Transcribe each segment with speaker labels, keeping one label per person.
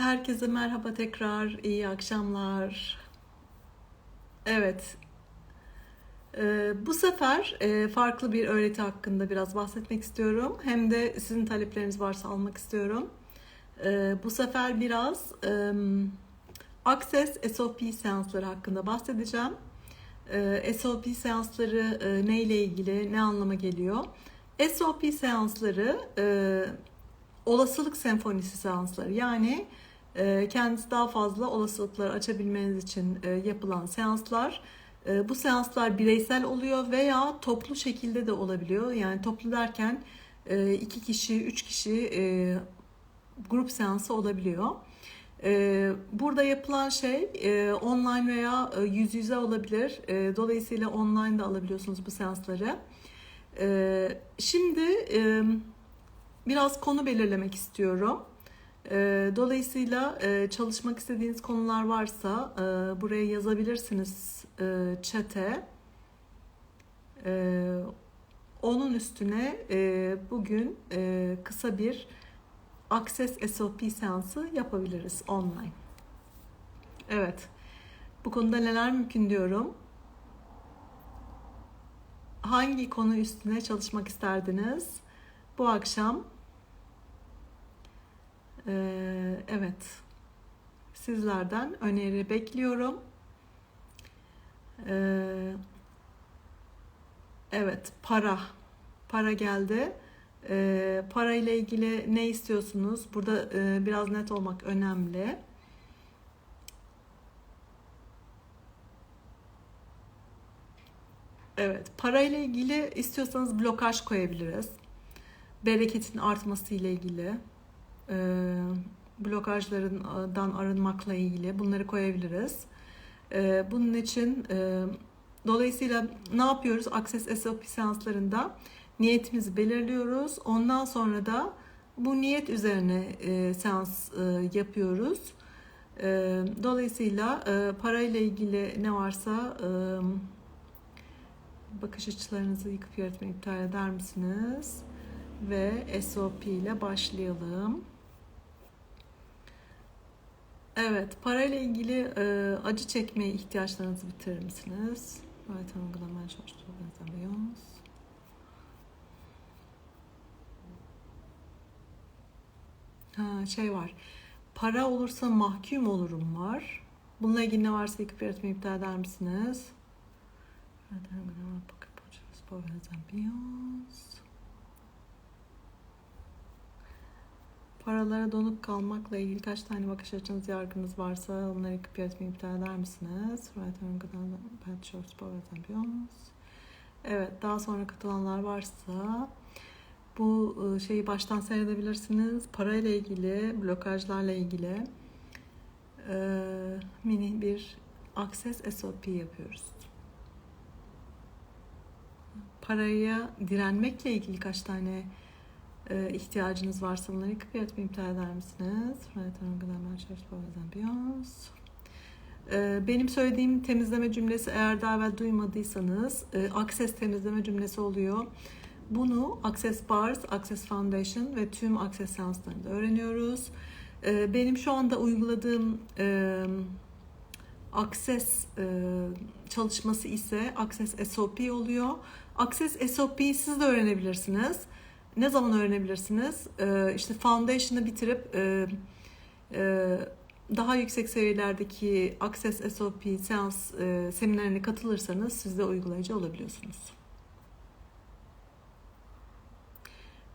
Speaker 1: Herkese merhaba tekrar, iyi akşamlar. Evet, e, bu sefer e, farklı bir öğreti hakkında biraz bahsetmek istiyorum. Hem de sizin talepleriniz varsa almak istiyorum. E, bu sefer biraz Access SOP seansları hakkında bahsedeceğim. E, SOP seansları e, neyle ilgili, ne anlama geliyor? SOP seansları e, olasılık senfonisi seansları yani kendisi daha fazla olasılıkları açabilmeniz için e, yapılan seanslar. E, bu seanslar bireysel oluyor veya toplu şekilde de olabiliyor. Yani toplu derken e, iki kişi, üç kişi grup seansı olabiliyor. Burada yapılan şey online veya yüz yüze olabilir. Dolayısıyla online de alabiliyorsunuz bu seansları. Şimdi biraz konu belirlemek istiyorum. Ee, dolayısıyla e, çalışmak istediğiniz konular varsa e, buraya yazabilirsiniz e, chat'e. Onun üstüne bugün kısa bir Access SOP seansı yapabiliriz online. Evet. Bu konuda neler mümkün diyorum. Hangi konu üstüne çalışmak isterdiniz? Bu akşam ee, evet. Sizlerden öneri bekliyorum. Ee, evet, para. Para geldi. Ee, para ile ilgili ne istiyorsunuz? Burada e, biraz net olmak önemli. Evet, para ile ilgili istiyorsanız blokaj koyabiliriz. Bereketin artması ile ilgili e, blokajlardan arınmakla ilgili bunları koyabiliriz. E, bunun için e, dolayısıyla ne yapıyoruz? Access SOP seanslarında niyetimizi belirliyoruz. Ondan sonra da bu niyet üzerine seans yapıyoruz. Dolayısıyla parayla ilgili ne varsa bakış açılarınızı yıkıp yaratmayı iptal eder misiniz? Ve SOP ile başlayalım. Evet, parayla ilgili e, acı çekmeye ihtiyaçlarınızı bitirir misiniz? Evet, uygulamaya çalışıyoruz. Ha, şey var. Para olursa mahkum olurum var. Bununla ilgili ne varsa yıkıp yaratmayı iptal eder misiniz? Evet, uygulamaya bakıp çalışıyoruz. Paralara donup kalmakla ilgili kaç tane bakış açınız, yargınız varsa onları yıkıp yaratmayı iptal eder misiniz? Right Armga'dan Pet Champions. Evet, daha sonra katılanlar varsa bu ıı, şeyi baştan seyredebilirsiniz. Parayla ilgili, blokajlarla ilgili e, mini bir Access SOP yapıyoruz. Paraya direnmekle ilgili kaç tane e, ihtiyacınız varsa bunları yıkıp yaratmayı iptal eder misiniz? E, benim söylediğim temizleme cümlesi eğer daha evvel duymadıysanız e, Access temizleme cümlesi oluyor. Bunu Access Bars, Access Foundation ve tüm Access seanslarında öğreniyoruz. E, benim şu anda uyguladığım e, Access e, çalışması ise Access SOP oluyor. Access SOP'yi siz de öğrenebilirsiniz. Ne zaman öğrenebilirsiniz? Ee, işte Foundation'ı bitirip e, e, daha yüksek seviyelerdeki Access SOP seans e, seminerine katılırsanız siz de uygulayıcı olabiliyorsunuz.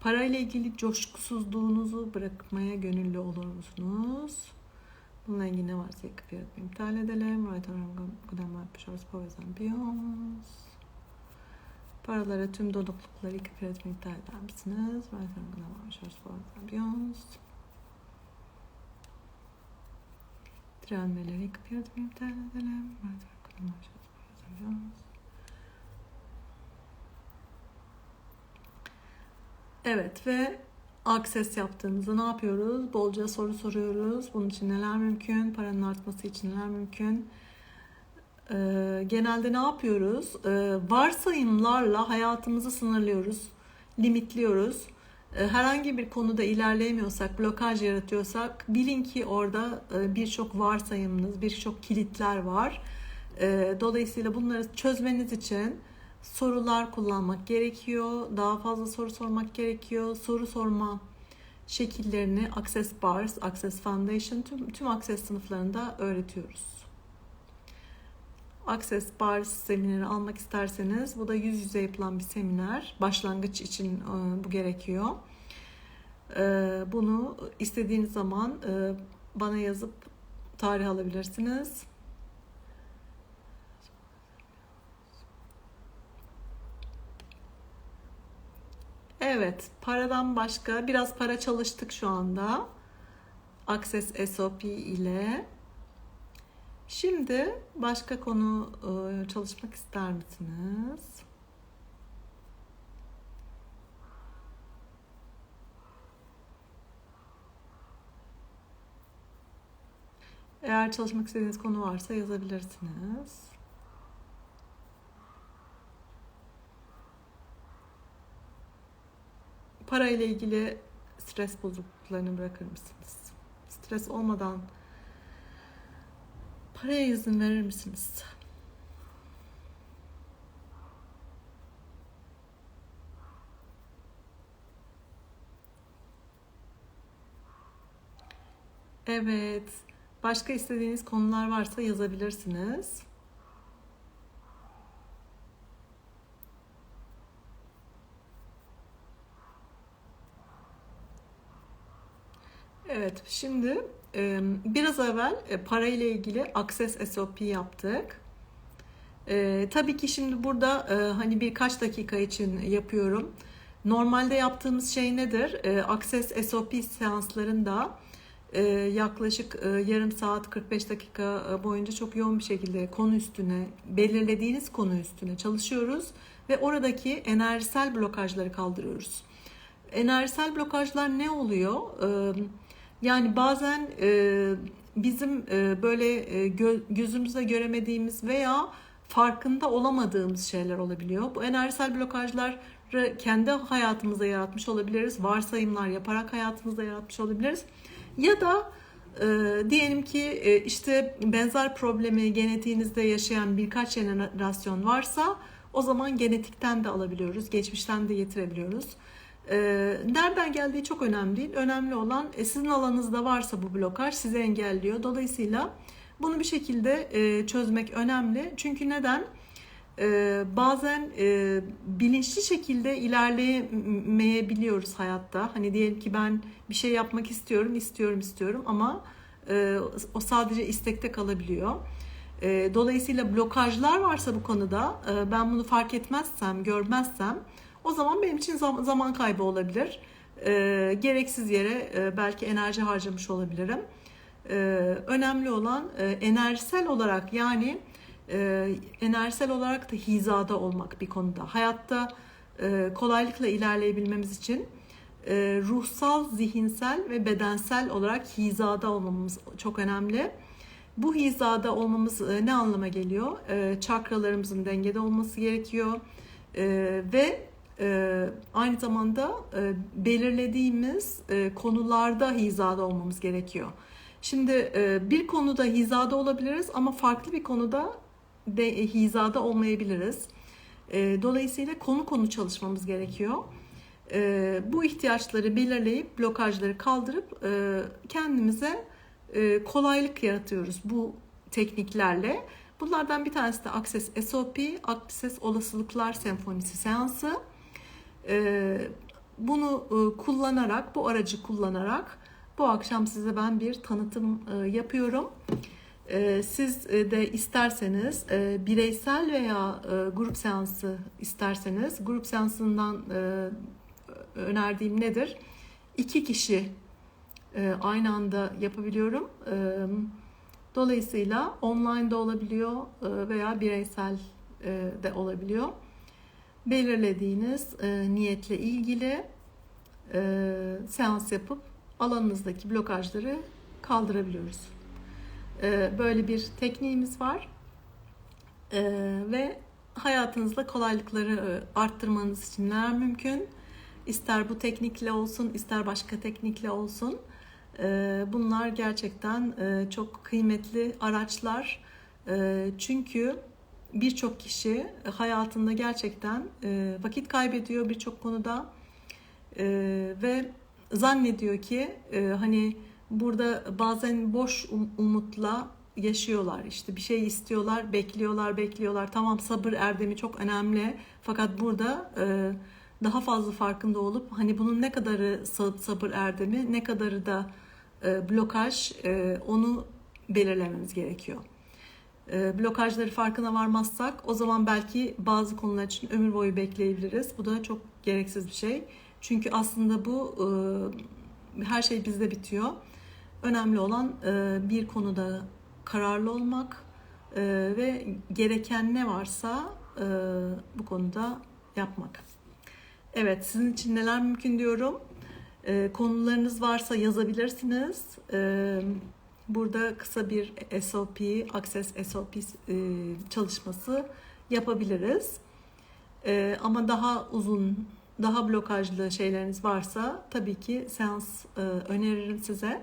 Speaker 1: Parayla ilgili coşkusuzluğunuzu bırakmaya gönüllü olur musunuz? Bununla ilgili ne varsa yakıp yaratmayı iptal edelim. Right around pushers, powers and beyonds. Paralara tüm donuklukları yıkıp üretmeyi iptal eder misiniz? Wi-Fi'nin varmış. Ambiance. Direnmeleri yıkıp üretmeyi iptal edelim. Wi-Fi'nin varmış. Ambiance. Evet ve akses yaptığımızda ne yapıyoruz? Bolca soru soruyoruz. Bunun için neler mümkün? Paranın artması için neler mümkün? Ee, genelde ne yapıyoruz? Ee, varsayımlarla hayatımızı sınırlıyoruz, limitliyoruz. e, herhangi bir konuda ilerleyemiyorsak, blokaj yaratıyorsak bilin ki orada e, birçok varsayımınız, birçok kilitler var. E, dolayısıyla bunları çözmeniz için sorular kullanmak gerekiyor. Daha fazla soru sormak gerekiyor. Soru sorma şekillerini Access Bars, Access Foundation tüm, tüm Access sınıflarında öğretiyoruz. Access Bars semineri almak isterseniz bu da yüz yüze yapılan bir seminer. Başlangıç için e, bu gerekiyor. E, bunu istediğiniz zaman e, bana yazıp tarih alabilirsiniz. Evet, paradan başka biraz para çalıştık şu anda. Access SOP ile. Şimdi başka konu e, çalışmak ister misiniz? Eğer çalışmak istediğiniz konu varsa yazabilirsiniz. Para ile ilgili stres bozukluklarını bırakır mısınız? Stres olmadan paraya izin verir misiniz? Evet. Başka istediğiniz konular varsa yazabilirsiniz. Evet, şimdi biraz evvel e, para ile ilgili Access SOP yaptık. E, tabii ki şimdi burada e, hani birkaç dakika için yapıyorum. Normalde yaptığımız şey nedir? Access SOP seanslarında yaklaşık yarım saat 45 dakika boyunca çok yoğun bir şekilde konu üstüne, belirlediğiniz konu üstüne çalışıyoruz ve oradaki enerjisel blokajları kaldırıyoruz. Enerjisel blokajlar ne oluyor? Yani bazen e, bizim e, böyle e, gö- gözümüzle göremediğimiz veya farkında olamadığımız şeyler olabiliyor. Bu enerjisel blokajları kendi hayatımızda yaratmış olabiliriz. Varsayımlar yaparak hayatımızda yaratmış olabiliriz. Ya da e, diyelim ki e, işte benzer problemi genetiğinizde yaşayan birkaç jenerasyon varsa o zaman genetikten de alabiliyoruz, geçmişten de getirebiliyoruz. E, nereden geldiği çok önemli değil. Önemli olan e, sizin alanınızda varsa bu blokaj sizi engelliyor. Dolayısıyla bunu bir şekilde e, çözmek önemli. Çünkü neden? E, bazen e, bilinçli şekilde ilerleyemeyebiliyoruz hayatta. Hani diyelim ki ben bir şey yapmak istiyorum, istiyorum, istiyorum ama o sadece istekte kalabiliyor. E, dolayısıyla blokajlar varsa bu konuda ben bunu fark etmezsem, görmezsem o zaman benim için zaman, kaybı olabilir. E, gereksiz yere e, belki enerji harcamış olabilirim. E, önemli olan e, enerjisel olarak yani e, enerjisel olarak da hizada olmak bir konuda. Hayatta e, kolaylıkla ilerleyebilmemiz için e, ruhsal, zihinsel ve bedensel olarak hizada olmamız çok önemli. Bu hizada olmamız e, ne anlama geliyor? E, çakralarımızın dengede olması gerekiyor e, ve e, aynı zamanda e, belirlediğimiz e, konularda hizada olmamız gerekiyor. Şimdi e, bir konuda hizada olabiliriz ama farklı bir konuda de e, hizada olmayabiliriz. E, dolayısıyla konu konu çalışmamız gerekiyor. E, bu ihtiyaçları belirleyip blokajları kaldırıp e, kendimize e, kolaylık yaratıyoruz bu tekniklerle. Bunlardan bir tanesi de Access SOP, Access Olasılıklar Senfonisi seansı. E, bunu e, kullanarak, bu aracı kullanarak bu akşam size ben bir tanıtım e, yapıyorum. E, siz e, de isterseniz bireysel veya grup seansı isterseniz grup seansından önerdiğim nedir? İki kişi aynı anda yapabiliyorum. Dolayısıyla online de olabiliyor veya bireysel de olabiliyor. Belirlediğiniz e, niyetle ilgili e, seans yapıp alanınızdaki blokajları kaldırabiliyoruz. E, böyle bir tekniğimiz var e, ve hayatınızda kolaylıkları e, arttırmanız için neler mümkün? İster bu teknikle olsun, ister başka teknikle olsun. Ee, bunlar gerçekten e, çok kıymetli araçlar. E, çünkü birçok kişi hayatında gerçekten e, vakit kaybediyor birçok konuda E, ve zannediyor ki e, hani burada bazen boş um- umutla yaşıyorlar. İşte bir şey istiyorlar, bekliyorlar, bekliyorlar. Tamam sabır erdemi çok önemli. Fakat burada e, daha fazla farkında olup hani bunun ne kadarı sa- sabır erdemi, ne kadarı da e, blokaj e, onu belirlememiz gerekiyor. E, blokajları farkına varmazsak o zaman belki bazı konular için ömür boyu bekleyebiliriz. Bu da çok gereksiz bir şey. Çünkü aslında bu e, her şey bizde bitiyor. Önemli olan e, bir konuda kararlı olmak e, ve gereken ne varsa bu konuda yapmak. Evet, sizin için neler mümkün diyorum. Konularınız varsa yazabilirsiniz. E, burada kısa bir SOP, Access SOP e, çalışması yapabiliriz. E, ama daha uzun, daha blokajlı şeyleriniz varsa tabii ki seans e, öneririm size.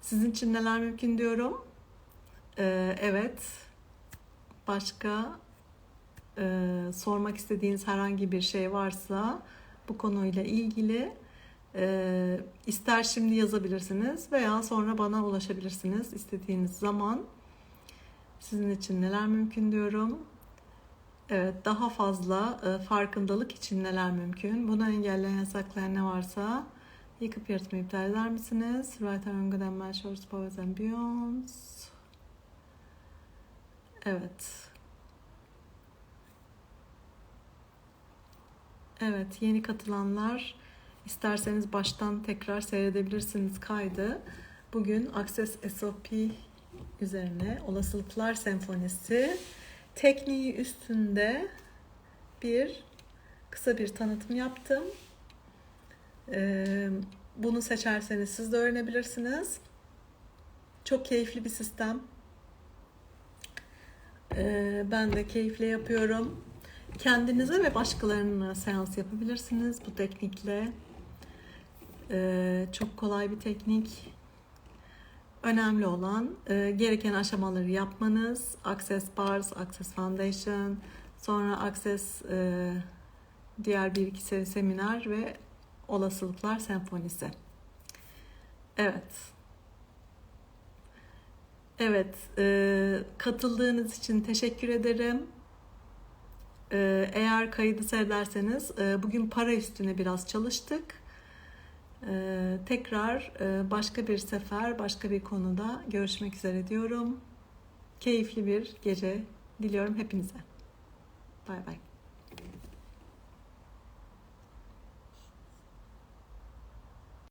Speaker 1: Sizin için neler mümkün diyorum. Evet. Başka sormak istediğiniz herhangi bir şey varsa bu konuyla ilgili e, ister şimdi yazabilirsiniz veya sonra bana ulaşabilirsiniz istediğiniz zaman. Sizin için neler mümkün diyorum. Evet, daha fazla e, farkındalık için neler mümkün? Bunu engelleyen, yasaklayan ne varsa yıkıp yaratmayı iptal eder misiniz? Right and good and shorts, powers and beyonds. Evet. Evet, yeni katılanlar isterseniz baştan tekrar seyredebilirsiniz kaydı. Bugün Access SOP üzerine olasılıklar senfonisi tekniği üstünde bir kısa bir tanıtım yaptım. Ee, bunu seçerseniz siz de öğrenebilirsiniz. Çok keyifli bir sistem. Ee, ben de keyifle yapıyorum. Kendinize ve başkalarına seans yapabilirsiniz bu teknikle. Ee, çok kolay bir teknik. Önemli olan e, gereken aşamaları yapmanız. Access Bars, Access Foundation, sonra Access e, diğer bir iki seri seminer ve olasılıklar senfonisi. Evet. Evet, e, katıldığınız için teşekkür ederim. E, eğer kaydı seyrederseniz, e, bugün para üstüne biraz çalıştık. E, tekrar e, başka bir sefer, başka bir konuda görüşmek üzere diyorum. Keyifli bir gece diliyorum hepinize. Bay bay.